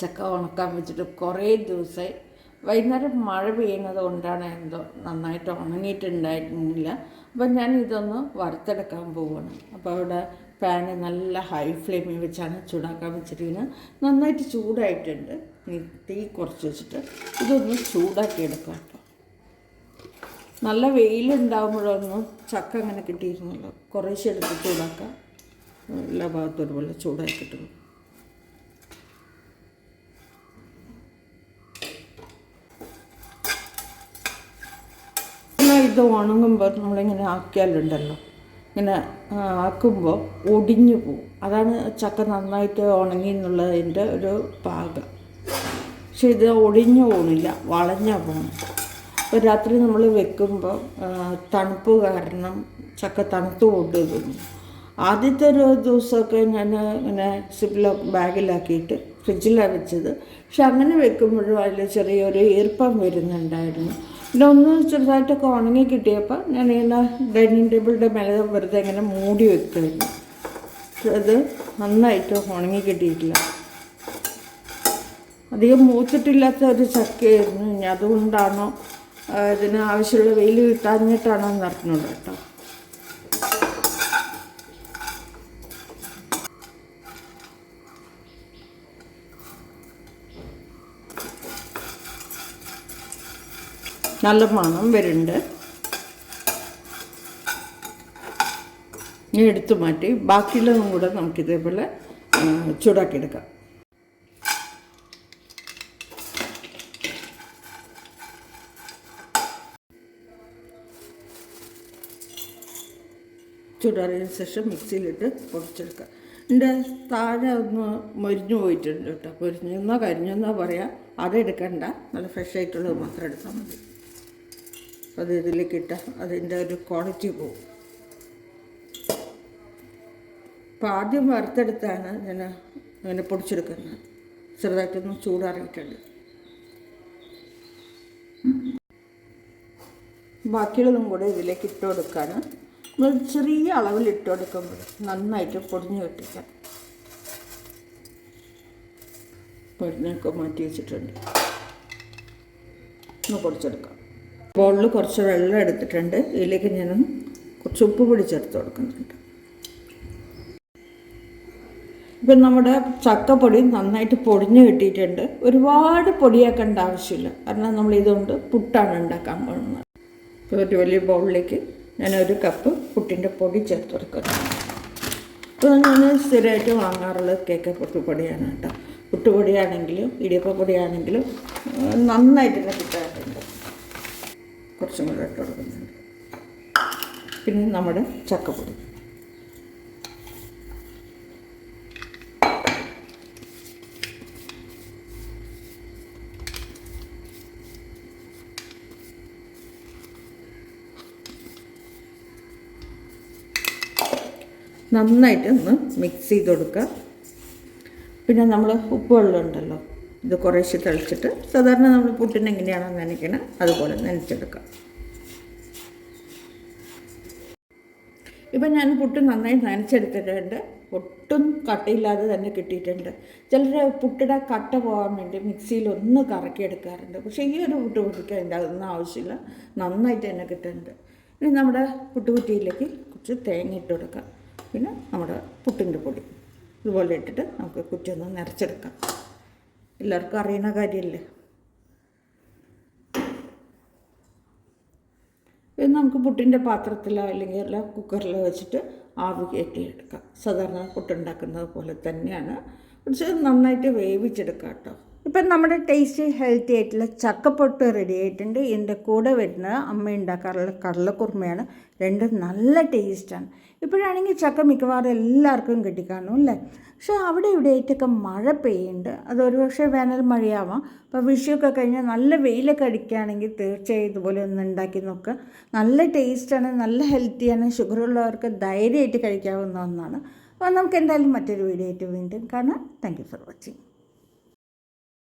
ചക്ക ഉണക്കാൻ വെച്ചിട്ട് കുറേ ദിവസമായി വൈകുന്നേരം മഴ പെയ്യുന്നത് കൊണ്ടാണ് എന്തോ നന്നായിട്ട് ഉണങ്ങിയിട്ടുണ്ടായിരുന്നില്ല. അപ്പം ഞാൻ ഇതൊന്ന് വറുത്തെടുക്കാൻ പോവുകയാണ് അപ്പോൾ അവിടെ പാന് നല്ല ഹൈ ഫ്ലെയിമിൽ വെച്ചാണ് ചൂടാക്കാൻ വെച്ചിരിക്കുന്നത്. നന്നായിട്ട് ചൂടായിട്ടുണ്ട്. തീ കുറച്ച് വെച്ചിട്ട് ഇതൊന്ന് ചൂടാക്കി എടുക്കാം കേട്ടോ. നല്ല വെയിലുണ്ടാകുമ്പോഴൊന്നും ചക്ക അങ്ങനെ കിട്ടിയിരുന്നല്ലോ. കുറേശ്ശെ എടുത്ത് ചൂടാക്കാം. എല്ലാ ഭാഗത്തും ഒരുപോലെ ചൂടാക്കി ഇത് ഉണങ്ങുമ്പോൾ നമ്മളിങ്ങനെ ആക്കിയാലുണ്ടല്ലോ. ഇങ്ങനെ ആക്കുമ്പോൾ ഒടിഞ്ഞു പോവും. അതാണ് ചക്ക നന്നായിട്ട് ഉണങ്ങി എന്നുള്ളതിന്റെ ഒരു പാകം പക്ഷെ ഇത് ഒടിഞ്ഞു പോകുന്നില്ല വളഞ്ഞാൽ പോകണം അപ്പോൾ രാത്രി നമ്മൾ വെക്കുമ്പോൾ തണുപ്പ് കാരണം ചക്ക തണുത്ത് കൊണ്ടുവരുന്നു. ആദ്യത്തെ ഒരു ദിവസമൊക്കെ ഞാൻ ഇങ്ങനെ സിപ്പിലോ ബാഗിലാക്കിയിട്ട് ഫ്രിഡ്ജിലാണ് വെച്ചത്. പക്ഷെ അങ്ങനെ വെക്കുമ്പോഴും അതിൽ ചെറിയൊരു ഈർപ്പം വരുന്നുണ്ടായിരുന്നു. പിന്നെ ഒന്ന് ചെറുതായിട്ടൊക്കെ ഉണങ്ങി കിട്ടിയപ്പോൾ ഞാൻ ഇങ്ങനെ ഡൈനിങ് ടേബിളിന്റെ മേലെ വെറുതെ ഇങ്ങനെ മൂടി വെക്കുമായിരുന്നു അത് നന്നായിട്ട് ഉണങ്ങി കിട്ടിയിട്ടില്ല. അധികം മൂത്തിട്ടില്ലാത്ത ഒരു ചക്കയായിരുന്നു. ഇനി അതുകൊണ്ടാണോ ഇതിന് ആവശ്യമുള്ള വെയിൽ കിട്ടാഞ്ഞിട്ടാണോ എന്ന് അറിഞ്ഞുള്ളൂ കേട്ടോ. നല്ല മണം വരുന്നുണ്ട്. ഇനി എടുത്തു മാറ്റി ബാക്കിയുള്ളതും കൂടെ നമുക്ക് ഇതേപോലെ ചൂടാക്കിയെടുക്കാം ചൂടാറിയതിന് ശേഷം മിക്സിയിലിട്ട് പൊടിച്ചെടുക്കുക എന്റെ താഴെ ഒന്ന് മൊരിഞ്ഞു പോയിട്ടുണ്ട് കേട്ടോ. മൊരിഞ്ഞെന്നോ കരിഞ്ഞെന്നോ പറയാം. അതെടുക്കണ്ട നല്ല ഫ്രഷ് ആയിട്ടുള്ളത് മാത്രം എടുത്താൽ മതി. അത് ഇതിലേക്ക് ഇട്ട അതിന്റെ ഒരു ക്വാളിറ്റി പോകും അപ്പോൾ ആദ്യം വറുത്തെടുത്താണ് ഞാൻ അങ്ങനെ പൊടിച്ചെടുക്കുന്നത്. ചെറുതായിട്ടൊന്ന് ചൂടാറിയിട്ടുണ്ട്. ബാക്കിയുള്ളതും കൂടെ ഇതിലേക്ക് ഇട്ട് കൊടുക്കാണ്. നമ്മൾ ചെറിയ അളവിൽ ഇട്ട് കൊടുക്കുമ്പോൾ നന്നായിട്ട് പൊടിഞ്ഞു കെട്ടിക്കാം പൊടിഞ്ഞൊക്കെ മാറ്റി വെച്ചിട്ടുണ്ട്. ഒന്ന് പൊടിച്ചെടുക്കാം. ബോളിൽ കുറച്ച് വെള്ളം എടുത്തിട്ടുണ്ട്. ഇതിലേക്ക് ഞാൻ കുറച്ച് ഉപ്പ് പിടിച്ചെടുത്ത് കൊടുക്കുന്നുണ്ട് ഇപ്പം നമ്മുടെ ചക്കപ്പൊടി നന്നായിട്ട് പൊടിഞ്ഞ് കിട്ടിയിട്ടുണ്ട്. ഒരുപാട് പൊടിയാക്കേണ്ട ആവശ്യമില്ല. കാരണം നമ്മൾ ഇതുകൊണ്ട് പുട്ടാണ് ഉണ്ടാക്കാൻ പോകുന്നത്. ഇപ്പോൾ ഒരു വലിയ ബൗളിലേക്ക് ഞാനൊരു കപ്പ് പുട്ടിന്റെ പൊടി ചേർത്ത് കൊടുക്കുന്നു. ഇപ്പോൾ ഞാൻ സ്ഥിരമായിട്ട് വാങ്ങാറുള്ളത് കേക്ക് പുട്ടുപൊടിയാണ് കേട്ടോ. പുട്ടുപൊടിയാണെങ്കിലും ഇടിയപ്പ പൊടിയാണെങ്കിലും നന്നായിട്ട് തന്നെ കിട്ടാറുണ്ട്. കുറച്ചും കൂടെ ഇട്ട് കൊടുക്കുന്നുണ്ട്. പിന്നെ നമ്മുടെ ചക്കപ്പൊടി. നന്നായിട്ട് ഒന്ന് മിക്സ് ചെയ്ത് കൊടുക്കുക. പിന്നെ നമ്മൾ ഉപ്പ് ഉണ്ടല്ലോ. ഇത് കുറേശ്ശെ തളിച്ചിട്ട് സാധാരണ നമ്മൾ പുട്ടിന് എങ്ങനെയാണോ നനയ്ക്കണം അതുപോലെ നനച്ചെടുക്കാം. ഇപ്പം ഞാൻ പുട്ട് നന്നായി നനച്ചെടുത്തിട്ടുണ്ട്. ഒട്ടും കട്ടയില്ലാതെ തന്നെ കിട്ടിയിട്ടുണ്ട്. ചിലർ പുട്ടിടെ കട്ട പോകാൻ വേണ്ടി മിക്സിയിൽ ഒന്ന് കറക്കിയെടുക്കാറുണ്ട്. പക്ഷേ ഈ ഒരു പുട്ട് കുട്ടിക്ക് അതിന്റെ അതൊന്നും ആവശ്യമില്ല. നന്നായിട്ട് തന്നെ കിട്ടുന്നുണ്ട്. ഇനി നമ്മുടെ പുട്ടുകുറ്റിയിലേക്ക് കുറച്ച് തേങ്ങ ഇട്ട് കൊടുക്കാം. പിന്നെ നമ്മുടെ പുട്ടിന്റെ പൊടി ഇതുപോലെ ഇട്ടിട്ട് നമുക്ക് കുറ്റി ഒന്ന് നിറച്ചെടുക്കാം. എല്ലാവർക്കും അറിയുന്ന കാര്യമല്ലേ? ഇത് നമുക്ക് പുട്ടിന്റെ പാത്രത്തിലോ അല്ലെങ്കിൽ അല്ല കുക്കറിലോ വെച്ചിട്ട് ആവി കയറ്റിയെടുക്കാം. സാധാരണ പുട്ടുണ്ടാക്കുന്നത് പോലെ തന്നെയാണ്. പക്ഷേ നന്നായിട്ട് വേവിച്ചെടുക്കാം കേട്ടോ. ഇപ്പം നമ്മുടെ ടേസ്റ്റി ഹെൽത്തി ആയിട്ടുള്ള ചക്കപ്പൊട്ട് റെഡി ആയിട്ടുണ്ട്. ഇതിന്റെ കൂടെ വരുന്നത് അമ്മ ഉണ്ടാക്കാറുള്ള കടലക്കുറുമയാണ് രണ്ടും നല്ല ടേസ്റ്റാണ് ഇപ്പോഴാണെങ്കിൽ ചക്ക മിക്കവാറും എല്ലാവർക്കും കിട്ടിക്കാണും അല്ലേ? പക്ഷേ അവിടെ ഇവിടെ ആയിട്ടൊക്കെ മഴ പെയ്യുന്നുണ്ട്. അതൊരു പക്ഷേ വേനൽ മഴയാവാം. അപ്പോൾ വിഷുവൊക്കെ കഴിഞ്ഞാൽ നല്ല വെയിലൊക്കെ അടിക്കുകയാണെങ്കിൽ തീർച്ചയായും ഇതുപോലെ ഒന്ന് ഉണ്ടാക്കി നോക്കുക. നല്ല ടേസ്റ്റാണ് നല്ല ഹെൽത്തിയാണ് ഷുഗറുള്ളവർക്ക് ധൈര്യമായിട്ട് കഴിക്കാവുന്ന ഒന്നാണ്. അപ്പോൾ നമുക്ക് എന്തായാലും മറ്റൊരു വീഡിയോ ആയിട്ട് വീണ്ടും കാണാം. Thank you for watching